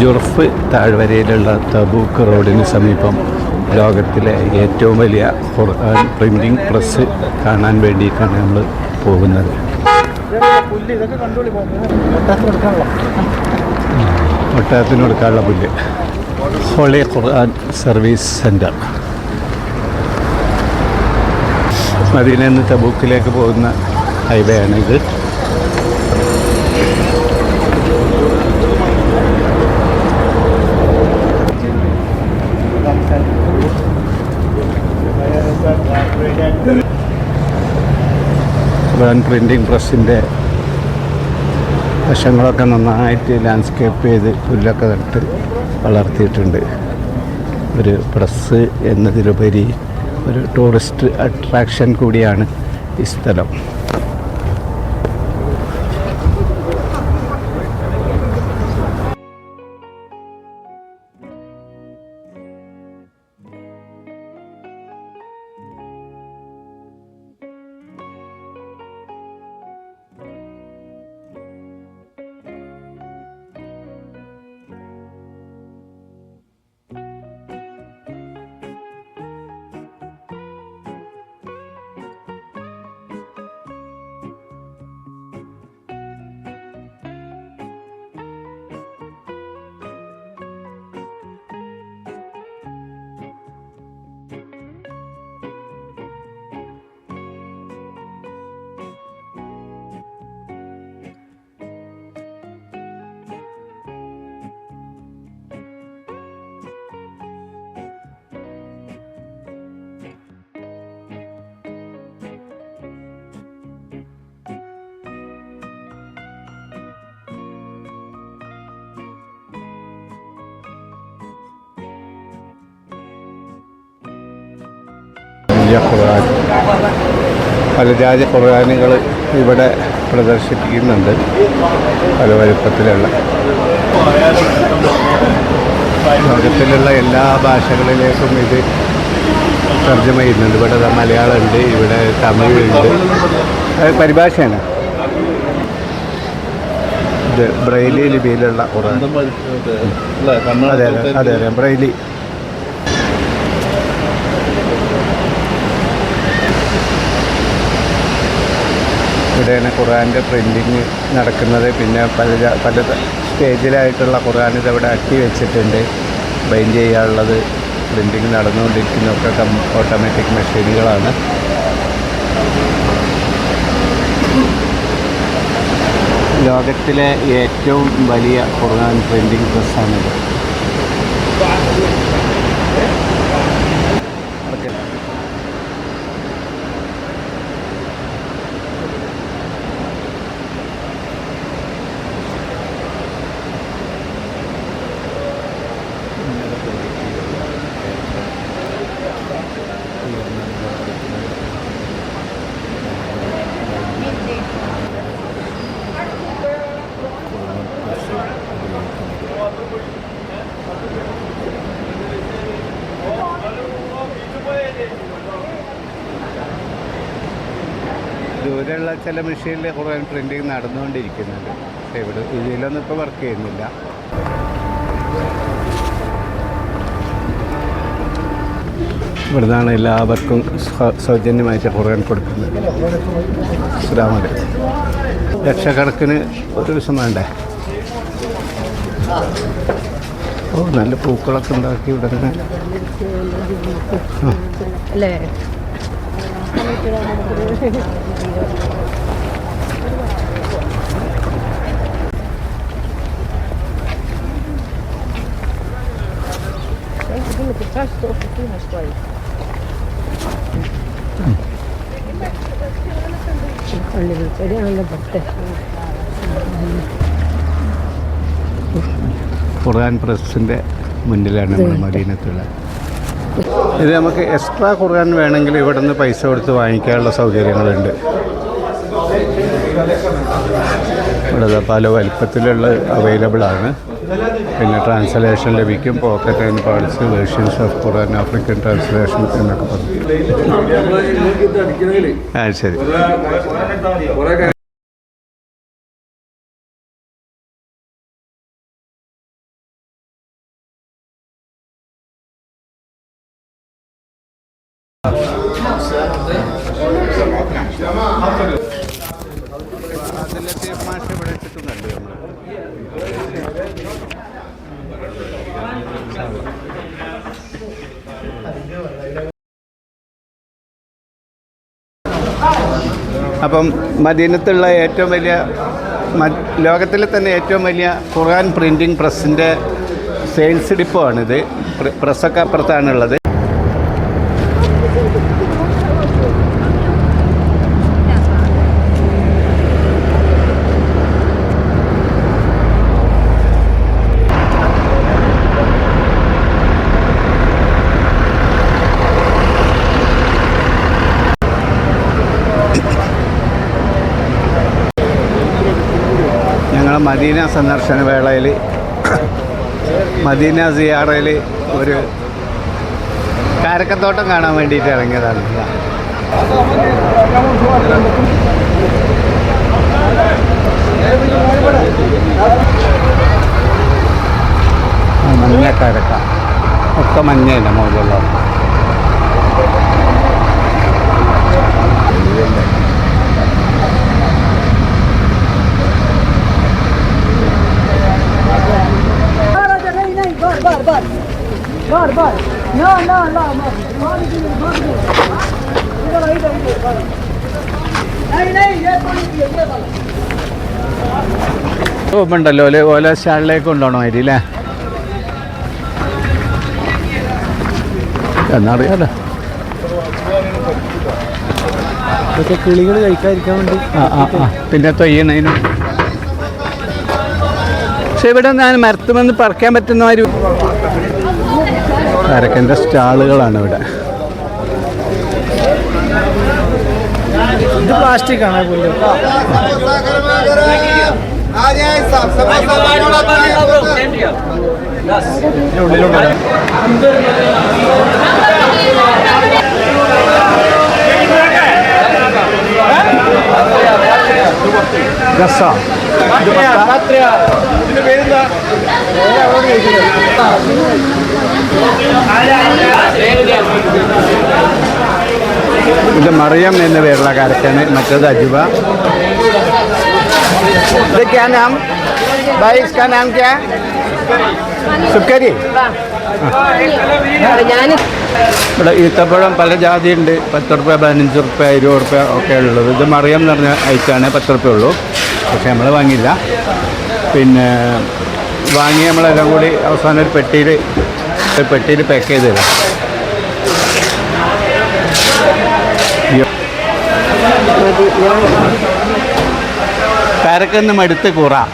ജുർഫ് താഴ്വരയിലുള്ള Tabuk റോഡിന് സമീപം ലോകത്തിലെ ഏറ്റവും വലിയ പ്രിന്റിംഗ് പ്രസ് കാണാൻ വേണ്ടിയിട്ടാണ് നമ്മൾ പോകുന്നത്. ഒട്ടകത്തിന് കൊടുക്കാനുള്ള പുല്ല്. ഹോളി ഖുർആൻ സർവീസ് സെന്റർ മദീനയിൽ നിന്ന് തബൂക്കിലേക്ക് പോകുന്ന ഹൈവേ ആണിത് ഖുർആൻ പ്രിന്റിങ് പ്രസ്സിന്റെ വശങ്ങളൊക്കെ നന്നായിട്ട് ലാൻഡ്സ്കേപ്പ് ചെയ്ത് പുല്ലൊക്കെ നട്ട് വളർത്തിയിട്ടുണ്ട്. ഒരു പ്രസ് എന്നതിലുപരി ഒരു ടൂറിസ്റ്റ് അട്രാക്ഷൻ കൂടിയാണ് ഈ സ്ഥലം. വലിയ ഖുർആൻ. പല ജാതി ഖുർആാനുകൾ ഇവിടെ പ്രദർശിപ്പിക്കുന്നുണ്ട് പല വലുപ്പത്തിലുള്ള. ലോകത്തിലുള്ള എല്ലാ ഭാഷകളിലേക്കും ഇത് തർജമ ചെയ്യുന്നുണ്ട്. ഇവിടെ മലയാളമുണ്ട് ഇവിടെ തമിഴുണ്ട്. അത് പരിഭാഷയാണ്. ഇത് ബ്രെയിലി ലിപിയിലുള്ള ഖുർആൻ. അതെ അതെ അതെ അതെ. ഇവിടെയാണ് ഖുറാന്റെ പ്രിന്റിങ് നടക്കുന്നത്. പിന്നെ പല പല സ്റ്റേജിലായിട്ടുള്ള ഖുർആൻ ഇത് ഇവിടെ അട്ടി വെച്ചിട്ടുണ്ട്. ബൈൻഡ് ചെയ്യാനുള്ളത് പ്രിന്റിങ് നടന്നുകൊണ്ടിരിക്കുന്നതൊക്കെ കം ഓട്ടോമാറ്റിക് മെഷീനുകളാണ് ലോകത്തിലെ ഏറ്റവും വലിയ ഖുർആൻ പ്രിന്റിംഗ് പ്രസ്സാണിത് ദൂരെയുള്ള ചില മെഷീനിൽ കുറേ പ്രിന്റിങ് നടന്നുകൊണ്ടിരിക്കുന്നുണ്ട്. പക്ഷേ ഇവിടെ ഇതിലൊന്നും ഇപ്പോൾ വർക്ക് ചെയ്യുന്നില്ല. ഇവിടുന്നാണ് എല്ലാവർക്കും സൗജന്യമായിട്ട് ഖുർആൻ കൊടുക്കുന്നത്. അസ്സലാമു ലക്ഷക്കണക്കിന് ഒരു ദിവസം വേണ്ടേ? ഓ നല്ല പൂക്കളൊക്കെ ഉണ്ടാക്കി ഇവിടെ ഖുർആൻ പ്രസിന്റെ മുന്നിലാണ് നമ്മൾ മദീനത്തുള്ളത്. ഇത് നമുക്ക് എക്സ്ട്രാ ഖുർആൻ വേണമെങ്കിൽ ഇവിടെ നിന്ന് പൈസ കൊടുത്ത് വാങ്ങിക്കാനുള്ള സൗകര്യങ്ങളുണ്ട്. ഇവിടെ പല വലിപ്പത്തിലുള്ള അവൈലബിൾ ആണ്. പിന്നെ ട്രാൻസ്ലേഷൻ ലഭിക്കും pocket and parts versions of Quran African translation എന്നൊക്കെ പറഞ്ഞു. ആ ശരി. അപ്പം മദീനത്തുള്ള ഏറ്റവും വലിയ ലോകത്തിലെ തന്നെ ഏറ്റവും വലിയ ഖുർആൻ പ്രിന്റിംഗ് പ്രസ്സിന്റെ സെയിൽസ് ഡിപ്പോ ആണിത്. പ്ര- പ്രസ്സൊക്കെ അപ്പുറത്താണുള്ളത് മദീന സന്ദർശന വേളയിൽ മദീന സിയാറയിൽ ഒരു കാരക്കത്തോട്ടം കാണാൻ വേണ്ടിയിട്ട് ഇറങ്ങിയതാണ്. ആ, മഞ്ഞ കാരക്ക. ഒക്കെ മഞ്ഞയാണ് മുകളിലുള്ള ഉണ്ടല്ലോ ഓല ഓല സ്റ്റാളിലേക്ക് കൊണ്ടുപോകണം അരി അല്ലേ? എന്നറിയാലോ. ഇതൊക്കെ കിളികൾ കഴിക്കാതിരിക്കാൻ വേണ്ടി ആ ആ ആ. പിന്നെ തൊയ്യണതിനും പക്ഷെ ഇവിടെ ഞാൻ മരത്തുമെന്ന് പറിക്കാൻ പറ്റുന്ന ഒരു അരക്കന്റെ സ്റ്റാളുകളാണ് ഇവിടെ. ഇത് പ്ലാസ്റ്റിക് ആണ് പുല്ല്? രസ ഇത് മറിയം എന്ന പേരുള്ള കരക്കാണ്. മറ്റേത് അജുബ ഇത് ക്യാ നാം? ഭായ് ഇസ്കാ നാം ക്യാ? സുക്കരി. ഇവിടെ ഈത്തപ്പഴം പല ജാതിയുണ്ട്. പത്ത് റുപ്യ പതിനഞ്ച് റുപ്യ ഇരുപത് റുപ്യ ഒക്കെ ഉള്ളത്. ഇത് മറിയം എന്ന് പറഞ്ഞ ഐറ്റാണ് പത്ത് റുപ്യ ഉള്ളൂ. പക്ഷെ നമ്മൾ വാങ്ങിയില്ല. പിന്നെ വാങ്ങി നമ്മളെല്ലാം കൂടി അവസാനം ഒരു പെട്ടിയിൽ ഒരു പെട്ടിയിൽ പാക്ക് ചെയ്ത് തരാം. കരക്കൊന്നും എടുത്ത് കൂറാം.